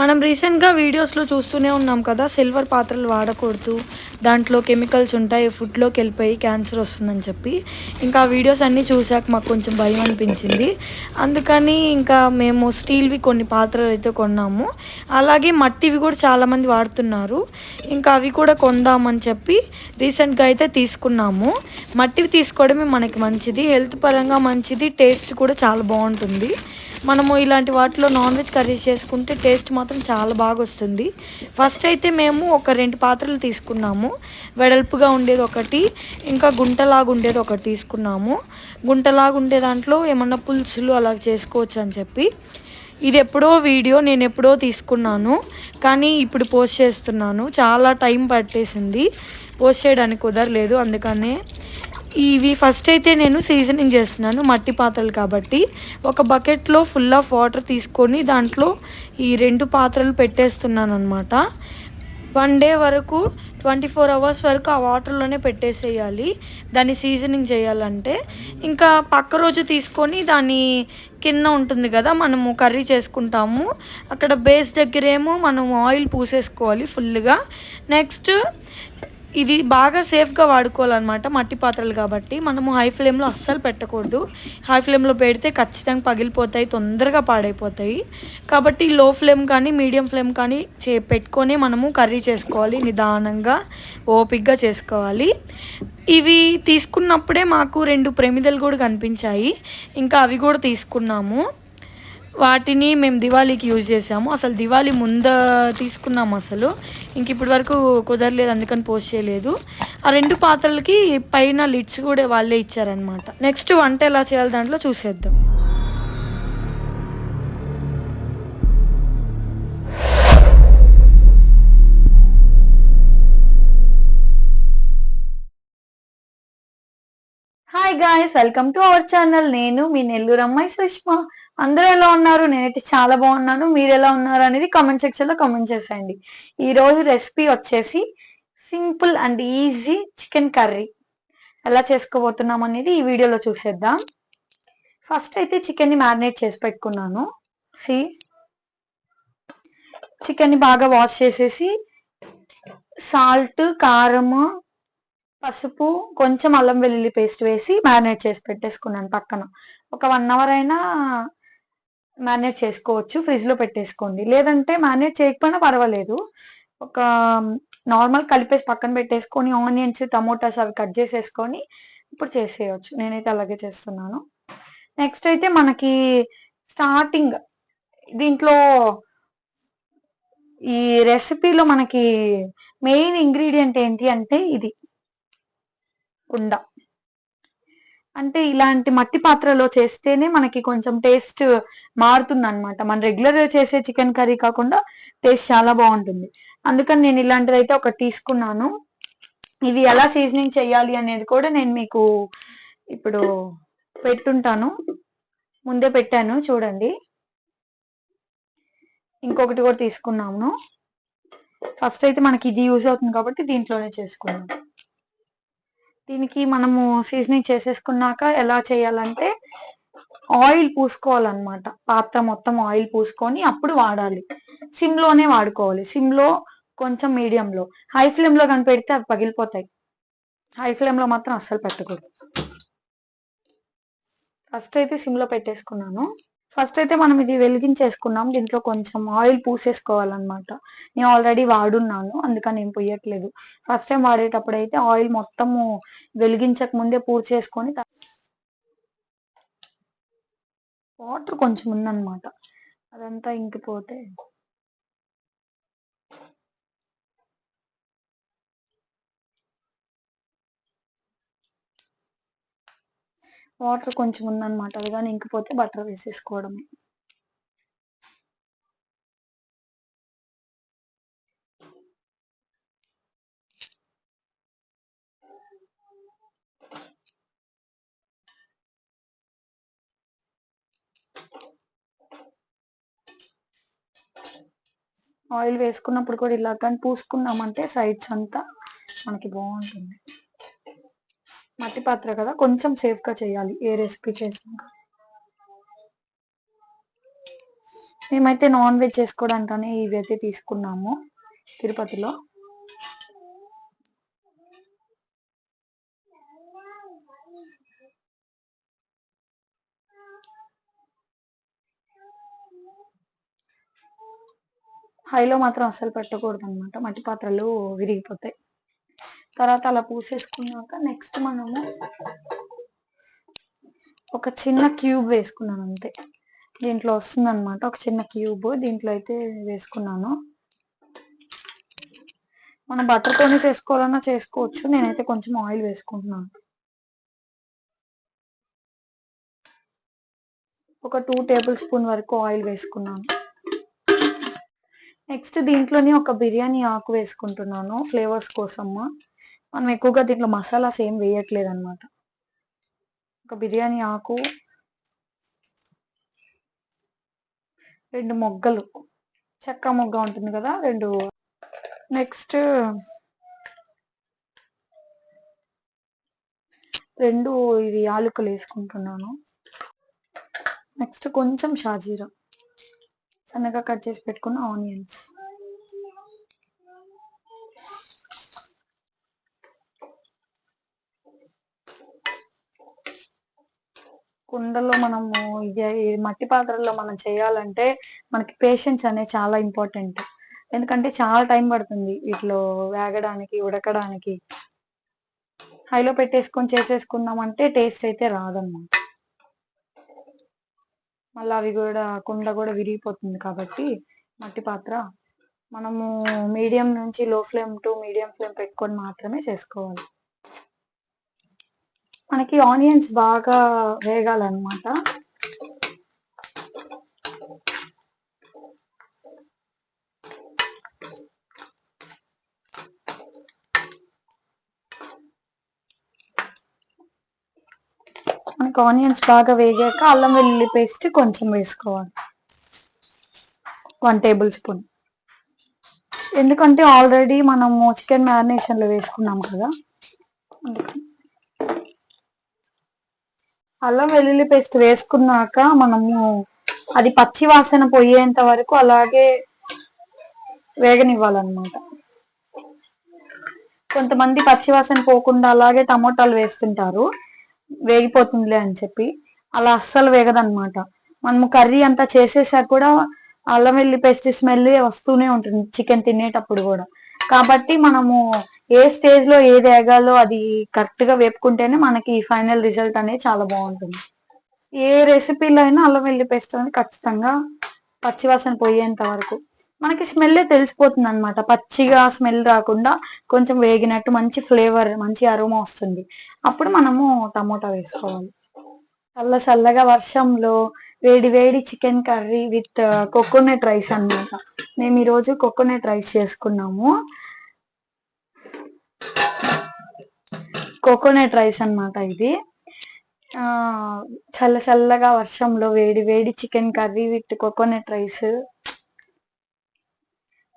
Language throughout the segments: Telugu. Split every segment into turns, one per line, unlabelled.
మనం రీసెంట్గా వీడియోస్లో చూస్తూనే ఉన్నాం కదా సిల్వర్ పాత్రలు వాడకూడదు దాంట్లో కెమికల్స్ ఉంటాయి ఫుడ్లోకి వెళ్ళిపోయి క్యాన్సర్ వస్తుందని చెప్పి. ఇంకా ఆ వీడియోస్ అన్నీ చూసాక మాకు కొంచెం భయం అనిపించింది. అందుకని ఇంకా మేము స్టీల్వి కొన్ని పాత్రలు అయితే కొన్నాము. అలాగే మట్టివి కూడా చాలామంది వాడుతున్నారు. ఇంకా అవి కూడా కొందామని చెప్పి రీసెంట్గా అయితే తీసుకున్నాము. మట్టివి తీసుకోవడమే మనకి మంచిది. హెల్త్ పరంగా మంచిది. టేస్ట్ కూడా చాలా బాగుంటుంది. మనము ఇలాంటి వాటిలో నాన్ వెజ్ కర్రీస్ చేసుకుంటే టేస్ట్ మాత్రం చాలా బాగా వస్తుంది ఫస్ట్ అయితే మేము ఒక రెండు పాత్రలు తీసుకున్నాము. వెడల్పుగా ఉండేది ఒకటి ఇంకా గుంటలాగా ఉండేది ఒకటి తీసుకున్నాము. గుంటలాగా ఉండే దాంట్లో ఏమన్నా పులుసులు అలా చేసుకోవచ్చు అని చెప్పి. ఇది ఎప్పుడో వీడియో నేను ఎప్పుడో తీసుకున్నాను. కానీ ఇప్పుడు పోస్ట్ చేస్తున్నాను. చాలా టైం పట్టేసింది. పోస్ట్ చేయడానికి కుదరలేదు. అందుకనే ఇవి ఫస్ట్ అయితే నేను సీజనింగ్ చేస్తున్నాను మట్టి పాత్రలు కాబట్టి. ఒక బకెట్లో ఫుల్ ఆఫ్ వాటర్ తీసుకొని దాంట్లో ఈ రెండు పాత్రలు పెట్టేస్తున్నాను అనమాట వన్ డే వరకు ట్వంటీ ఫోర్ అవర్స్ వరకు ఆ వాటర్లోనే పెట్టేసేయాలి. దాన్ని సీజనింగ్ చేయాలంటే. ఇంకా పక్క రోజు తీసుకొని దాన్ని కింద ఉంటుంది కదా మనము కర్రీ చేసుకుంటాము. అక్కడ బేస్ దగ్గరేమో మనం ఆయిల్ పూసేసుకోవాలి ఫుల్గా నెక్స్ట్ ఇది బాగా సేఫ్గా వాడుకోవాలన్నమాట మట్టి పాత్రలు కాబట్టి. మనము హై ఫ్లేమ్లో అస్సలు పెట్టకూడదు. హై ఫ్లేమ్లో పెడితే ఖచ్చితంగా పగిలిపోతాయి తొందరగా పాడైపోతాయి. కాబట్టి లో ఫ్లేమ్ కానీ మీడియం ఫ్లేమ్ కానీ చే పెట్టుకొని మనము కర్రీ చేసుకోవాలి నిదానంగా ఓపిక్గా చేసుకోవాలి. ఇవి తీసుకున్నప్పుడే మాకు రెండు ప్రమిదలు కూడా కనిపించాయి. ఇంకా అవి కూడా తీసుకున్నాము. వాటిని మేము దివాళీకి యూజ్ చేసాము అసలు దివాళీ ముంద తీసుకున్నాము అసలు. ఇంక ఇప్పటి వరకు కుదరలేదు అందుకని పోస్ట్ చేయలేదు. ఆ రెండు పాత్రలకి పైన లిడ్స్ కూడా వాళ్ళే ఇచ్చారనమాట నెక్స్ట్ వంట ఎలా చేయాలి దాంట్లో చూసేద్దాం.
Hi guys welcome to our channel నేను మీ నెల్లూరు అమ్మాయి సుష్మా. అందరూ ఎలా ఉన్నారు? నేనైతే చాలా బాగున్నాను. మీరు ఎలా ఉన్నారు అనేది కామెంట్ సెక్షన్లో కామెంట్ చేసేయండి. ఈ రోజు రెసిపీ వచ్చేసి simple and easy chicken curry ఎలా చేసుకోబోతున్నాం అనేది ఈ వీడియోలో చూసేద్దాం. ఫస్ట్ అయితే చికెన్ని మ్యారినేట్ చేసి పెట్టుకున్నాను. సి చికెన్ని బాగా వాష్ చేసేసి సాల్ట్ కారము పసుపు కొంచెం అల్లం వెల్లుల్లి పేస్ట్ వేసి మ్యారినేట్ చేసి పెట్టేసుకున్నాను పక్కన. ఒక వన్ అవర్ అయినా మేనేజ్ చేసుకోవచ్చు ఫ్రిడ్జ్లో పెట్టేసుకోండి. లేదంటే మేనేజ్ చేయకపోయినా పర్వాలేదు. ఒక నార్మల్ కలిపేసి పక్కన పెట్టేసుకొని ఆనియన్స్ టమోటాస్ అవి కట్ చేసేసుకొని ఇప్పుడు చేసేయచ్చు. నేనైతే అలాగే చేస్తున్నాను. నెక్స్ట్ అయితే మనకి స్టార్టింగ్ దీంట్లో ఈ రెసిపీలో మనకి మెయిన్ ఇంగ్రీడియంట్ ఏంటి అంటే ఇది. ఉండ. అంటే ఇలాంటి మట్టి పాత్రలో చేస్తేనే మనకి కొంచెం టేస్ట్ మారుతుంది అనమాట మన రెగ్యులర్ చేసే చికెన్ కర్రీ కాకుండా టేస్ట్ చాలా బాగుంటుంది. అందుకని నేను ఇలాంటిది అయితే ఒకటి తీసుకున్నాను. ఇవి ఎలా సీజనింగ్ చేయాలి అనేది కూడా నేను మీకు ఇప్పుడు పెట్టుంటాను. ముందే పెట్టాను చూడండి. ఇంకొకటి కూడా తీసుకున్నాము ఫస్ట్ అయితే మనకి ఇది యూజ్ అవుతుంది కాబట్టి దీంట్లోనే చేసుకున్నాం దీనికి మనము సీజనింగ్ చేసేసుకున్నాక ఎలా చేయాలంటే ఆయిల్ పూసుకోవాలన్నమాట. పాత్ర మొత్తం ఆయిల్ పూసుకొని అప్పుడు వాడాలి. సిమ్లోనే వాడుకోవాలి. సిమ్లో కొంచెం మీడియంలో హై ఫ్లేమ్లో అవి పగిలిపోతాయి. హై ఫ్లేమ్లో మాత్రం అస్సలు పెట్టకూడదు. ఫస్ట్ అయితే సిమ్లో పెట్టేసుకున్నాను. ఫస్ట్ అయితే మనం ఇది వెలిగించేసుకున్నాం. దీంట్లో కొంచెం ఆయిల్ పూసేసుకోవాలన్నమాట. నేను ఆల్రెడీ వాడున్నాను. అందుకని నేను పోయట్లేదు ఫస్ట్ టైం వాడేటప్పుడు అయితే ఆయిల్ మొత్తము వెలిగించక ముందే పూడ్చేసుకొని వాటర్ కొంచెం ఉందన్నమాట. అదంతా ఇంకిపోతే వాటర్ కొంచెం ఉందన్నమాట. అది కానీ ఇంకిపోతే బటర్ వేసేసుకోవడమే. ఆయిల్ వేసుకున్నప్పుడు కూడా ఇలా కానీ పూసుకున్నామంటే సైడ్స్ అంతా మనకి బాగుంటుంది. మట్టి పాత్ర కదా కొంచెం సేఫ్గా చేయాలి ఏ రెసిపీ చేసినా. మేమైతే నాన్ వెజ్ చేసుకోవడానికనే ఇవి అయితే తీసుకున్నాము తిరుపతిలో. హైలో మాత్రం అస్సలు పెట్టకూడదు అనమాట మట్టి పాత్రలు విరిగిపోతాయి. తర్వాత అలా పూసేసుకున్నాక నెక్స్ట్ మనము ఒక చిన్న క్యూబ్ వేసుకున్నాను అంతే. దీంట్లో వస్తుంది అనమాట ఒక చిన్న క్యూబ్ దీంట్లో అయితే వేసుకున్నాను. మనం బటర్తోనే చేసుకోవాలన్నా చేసుకోవచ్చు. నేనైతే కొంచెం ఆయిల్ వేసుకుంటున్నాను. ఒక టూ టేబుల్ స్పూన్ వరకు ఆయిల్ వేసుకున్నాను. నెక్స్ట్ దీంట్లోనే ఒక బిర్యానీ ఆకు వేసుకుంటున్నాను ఫ్లేవర్స్ కోసము. మనం ఎక్కువగా దీంట్లో మసాలాస్ ఏం వేయట్లేదు అనమాట ఒక బిర్యానీ ఆకు రెండు మొగ్గలు. చెక్క మొగ్గ ఉంటుంది కదా రెండు. నెక్స్ట్ రెండు ఇది ఆలుకలు వేసుకుంటున్నాను. నెక్స్ట్ కొంచెం షాజీరా. సన్నగా కట్ చేసి పెట్టుకున్న ఆనియన్స్. కుండలో మనము ఇది ఈ మట్టి పాత్రల్లో మనం చేయాలంటే మనకి పేషెన్స్ అనేది చాలా ఇంపార్టెంట్ ఎందుకంటే చాలా టైం పడుతుంది వీటిలో వేగడానికి ఉడకడానికి. హైలో పెట్టేసుకొని చేసేసుకున్నామంటే టేస్ట్ అయితే రాదన్నమాట. మళ్ళీ అవి కూడా కుండ కూడా విరిగిపోతుంది కాబట్టి మట్టి పాత్ర మనము మీడియం నుంచి లో ఫ్లేమ్ టు మీడియం ఫ్లేమ్ పెట్టుకొని మాత్రమే చేసుకోవాలి. మనకి ఆనియన్స్ బాగా వేగాలన్నమాట. మనకి ఆనియన్స్ బాగా వేగాక అల్లం వెల్లుల్లి పేస్ట్ కొంచెం వేసుకోవాలి. One tablespoon. ఎందుకంటే ఆల్రెడీ మనము చికెన్ మ్యారినేషన్లో వేసుకున్నాం కదా. అందుకని అల్లం వెల్లుల్లి పేస్ట్ వేసుకున్నాక మనము అది పచ్చి వాసన పోయేంత వరకు అలాగే వేగనివ్వాలన్నమాట. కొంతమంది పచ్చి వాసన పోకుండా అలాగే టమోటాలు వేస్తుంటారు. వేగిపోతుందిలే అని చెప్పి. అలా అస్సలు వేగదన్నమాట. మనము కర్రీ అంతా చేసేసాక కూడా అల్లం వెల్లి పేస్ట్ స్మెల్ వస్తూనే ఉంటుంది చికెన్ తినేటప్పుడు కూడా. కాబట్టి మనము ఏ స్టేజ్లో ఏది వేగాలో అది కరెక్ట్గా వేపుకుంటేనే మనకి ఫైనల్ రిజల్ట్ అనేది చాలా బాగుంటుంది. ఏ రెసిపీలో అయినా అల్లం వెల్లి పేస్ట్ అనేది ఖచ్చితంగా పచ్చివాసన పోయేంత వరకు. మనకి స్మెల్ తెలిసిపోతుంది అనమాట పచ్చిగా స్మెల్ రాకుండా కొంచెం వేగినట్టు మంచి ఫ్లేవర్ మంచి అరోమా వస్తుంది. అప్పుడు మనము టమోటా వేసుకోవాలి. చల్ల చల్లగా వర్షంలో వేడి వేడి chicken curry with uh, coconut rice అన్నమాట. మేము ఈరోజు కోకోనట్ రైస్ చేసుకున్నాము. కోకోనట్ రైస్ అన్నమాట ఇది. చల్ల చల్లగా వర్షంలో వేడి వేడి chicken curry with coconut rice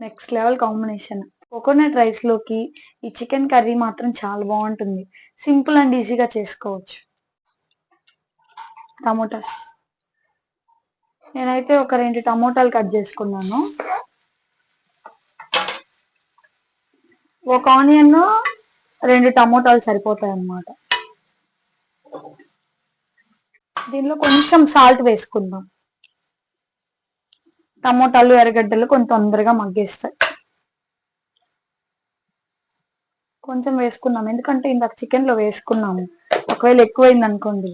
next level combination coconut రైస్లోకి ఈ చికెన్ కర్రీ మాత్రం చాలా బాగుంటుంది. సింపుల్ అండ్ ఈజీగా చేసుకోవచ్చు. టమోటాస్. నేనైతే ఒక రెండు టమోటాలు కట్ చేసుకున్నాను. ఒక ఆనియన్ రెండు టమోటాలు సరిపోతాయి అన్నమాట దీనిలో కొంచెం సాల్ట్ వేసుకుందాం. టమోటాలు ఎర్రగడ్డలు కొంచెం తొందరగా మగ్గేస్తాయి. కొంచెం వేసుకున్నాం ఎందుకంటే ఇందాక చికెన్లో వేసుకున్నాము ఒకవేళ ఎక్కువైంది అనుకోండి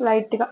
లైట్గా.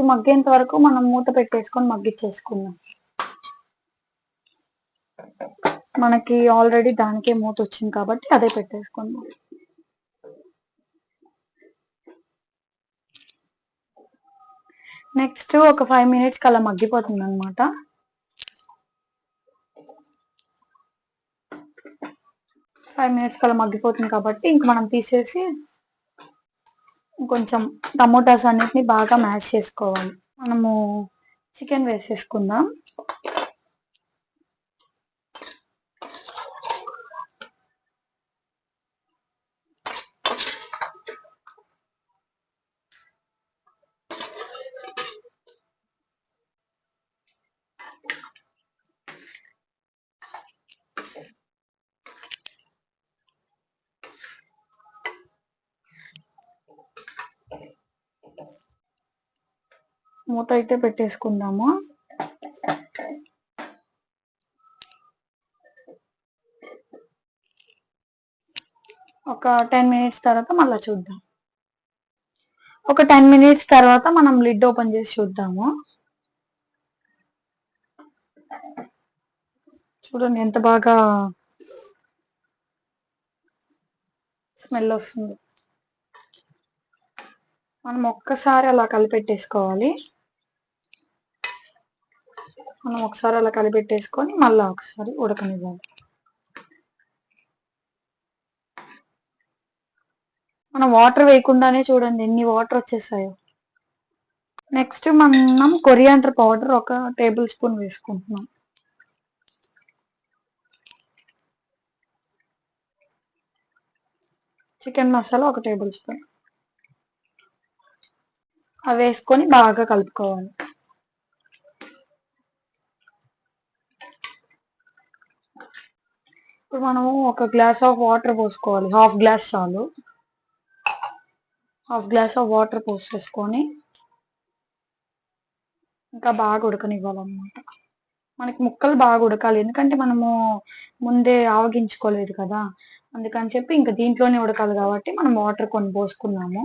ఇది మగ్గేంత వరకు మనం మూత పెట్టేసుకొని మగ్గిచ్చేసుకుందాం. మనకి ఆల్రెడీ దానికే మూత వచ్చింది కాబట్టి అదే పెట్టేసుకుందాం. నెక్స్ట్ ఒక ఫైవ్ మినిట్స్కి అలా మగ్గిపోతుంది అనమాట ఫైవ్ మినిట్స్ అలా మగ్గిపోతుంది కాబట్టి ఇంక మనం తీసేసి కొంచెం టమోటాస్ అన్నిటిని బాగా మ్యాష్ చేసుకోవాలి. మనము చికెన్ వేసేసుకుందాం. మూత అయితే పెట్టేసుకుందాము. ఒక టెన్ మినిట్స్ తర్వాత మళ్ళీ చూద్దాం. ఒక టెన్ మినిట్స్ తర్వాత మనం లిడ్ ఓపెన్ చేసి చూద్దాము. చూడండి ఎంత బాగా స్మెల్ వస్తుంది. మనం ఒక్కసారి అలా కలిపెట్టేసుకోవాలి. మనం ఒకసారి అలా కలిపెట్టేసుకొని మళ్ళీ ఒకసారి ఉడకనివ్వాలి. మనం వాటర్ వేయకుండానే చూడండి ఎన్ని వాటర్ వచ్చేసాయో. నెక్స్ట్ మనం కొరియాండర్ పౌడర్ ఒక టేబుల్ స్పూన్ వేసుకుంటున్నాం. చికెన్ మసాలా ఒక టేబుల్ స్పూన్. అవి వేసుకొని బాగా కలుపుకోవాలి. ఇప్పుడు మనము ఒక గ్లాస్ ఆఫ్ వాటర్ పోసుకోవాలి. హాఫ్ గ్లాస్ చాలు. హాఫ్ గ్లాస్ ఆఫ్ వాటర్ పోసేసుకొని ఇంకా బాగా ఉడకనివ్వాలన్నమాట. మనకి ముక్కలు బాగా ఉడకాలి. ఎందుకంటే మనము ముందే ఆవగించుకోలేదు కదా. అందుకని చెప్పి ఇంకా దీంట్లోనే ఉడకాలి కాబట్టి మనం వాటర్ కొన్ని పోసుకున్నాము.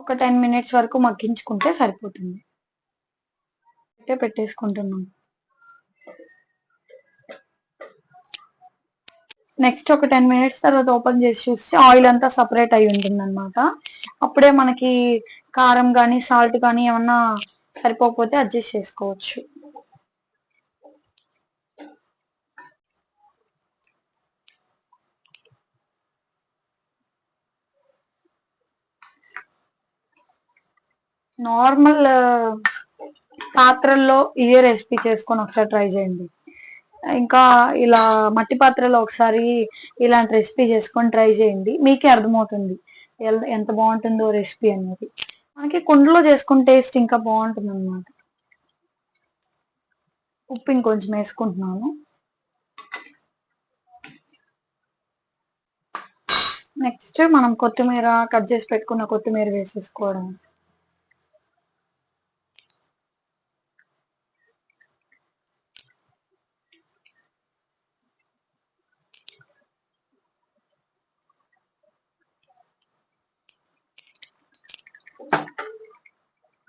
ఒక టెన్ మినిట్స్ వరకు మగ్గించుకుంటే సరిపోతుంది. పెట్టే పెట్టేసుకుంటున్నాం. నెక్స్ట్ ఒక టెన్ మినిట్స్ తర్వాత ఓపెన్ చేసి చూస్తే ఆయిల్ అంతా సపరేట్ అయి ఉంటుంది అనమాట అప్పుడే మనకి కారం కానీ సాల్ట్ కానీ ఏమన్నా సరిపోకపోతే అడ్జస్ట్ చేసుకోవచ్చు. నార్మల్ పాత్రల్లో ఇదే రెసిపీ చేసుకొని ఒకసారి ట్రై చేయండి. ఇంకా ఇలా మట్టి పాత్రలో ఒకసారి ఇలాంటి రెసిపీ చేసుకొని ట్రై చేయండి. మీకే అర్థమవుతుంది. ఎంత బాగుంటుందో రెసిపీ అనేది. మనకి కుండలో చేసుకున్న టేస్ట్ ఇంకా బాగుంటుంది అనమాట ఉప్పు ఇంకొంచెం వేసుకుంటున్నాను. నెక్స్ట్ మనం కొత్తిమీర కట్ చేసి పెట్టుకున్న కొత్తిమీర వేసేసుకోవడం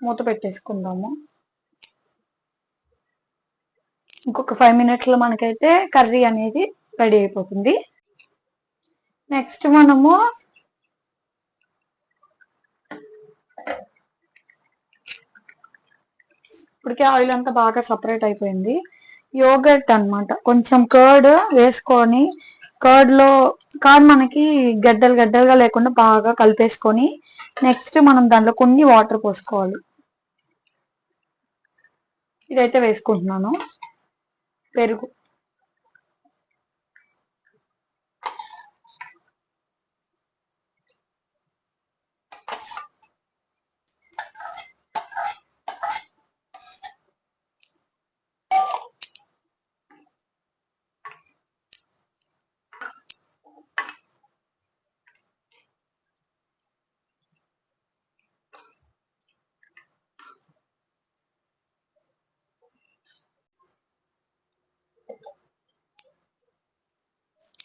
మూత పెట్టేసుకుందాము. ఇంకొక ఫైవ్ మినిట్స్లో మనకైతే కర్రీ అనేది రెడీ అయిపోతుంది. నెక్స్ట్ మనము ఇప్పటికే ఆయిల్ అంతా బాగా సపరేట్ అయిపోయింది. యోగర్ట్ అనమాట కొంచెం కర్డ్ వేసుకొని కర్డ్లో కర్డ్ మనకి గడ్డలు గడ్డలుగా లేకుండా బాగా కలిపేసుకొని నెక్స్ట్ మనం దాంట్లో కొన్ని వాటర్ పోసుకోవాలి. ఇదైతే వేసుకుంటున్నాను. పెరుగు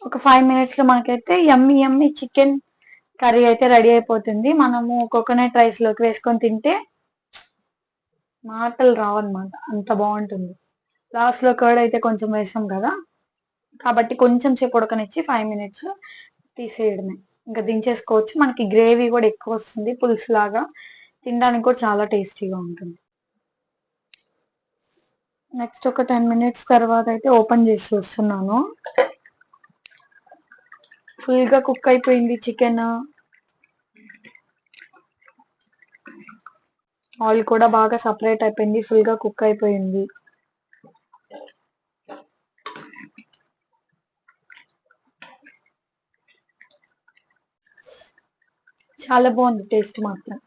ఒక ఫైవ్ మినిట్స్లో మనకైతే యమ్మీ యమ్మీ చికెన్ కర్రీ అయితే రెడీ అయిపోతుంది. మనము కోకోనట్ రైస్లోకి వేసుకొని తింటే మాటలు రావన్నమాట. అంత బాగుంటుంది. లాస్ట్లో కర్డ్ అయితే కొంచెం వేసాం కదా. కాబట్టి కొంచెం సేపు ఉడకనిచ్చి ఫైవ్ మినిట్స్ తీసేయడమే. ఇంకా దించేసుకోవచ్చు. మనకి గ్రేవీ కూడా ఎక్కువ వస్తుంది పులుసు లాగా తినడానికి కూడా చాలా టేస్టీగా ఉంటుంది. నెక్స్ట్ ఒక టెన్ మినిట్స్ తర్వాత అయితే ఓపెన్ చేసి చూస్తున్నాను ఫుల్గా కుక్ అయిపోయింది చికెన్. ఆయిల్ కూడా బాగా సపరేట్ అయిపోయింది ఫుల్గా కుక్ అయిపోయింది. చాలా బాగుంది టేస్ట్ మాత్రం.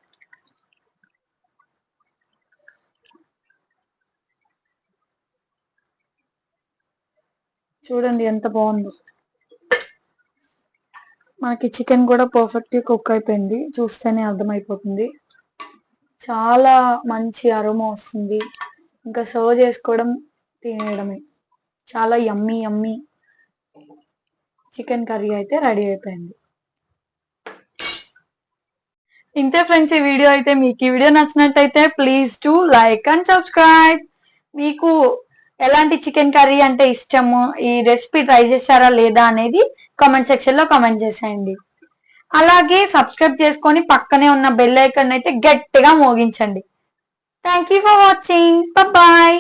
చూడండి ఎంత బాగుందో. మనకి చికెన్ కూడా పర్ఫెక్ట్గా కుక్ అయిపోయింది. చూస్తేనే అర్థమైపోతుంది. చాలా మంచి అరోమా వస్తుంది. ఇంకా సర్వ్ చేసుకోవడం తినేయడమే. చాలా యమ్మీ యమ్మీ చికెన్ కర్రీ అయితే రెడీ అయిపోయింది. ఇంతే ఫ్రెండ్స్ ఈ వీడియో అయితే మీకు ఈ వీడియో నచ్చినట్టయితే please to like and subscribe మీకు ఎలాంటి చికెన్ కర్రీ అంటే ఇష్టము? ఈ రెసిపీ ట్రై చేశారా లేదా అనేది కామెంట్ సెక్షన్లో కామెంట్ చేసేయండి. అలాగే సబ్స్క్రైబ్ చేసుకొని పక్కనే ఉన్న బెల్ ఐకాన్ అయితే గట్టిగా మోగించండి. Thank you for watching bye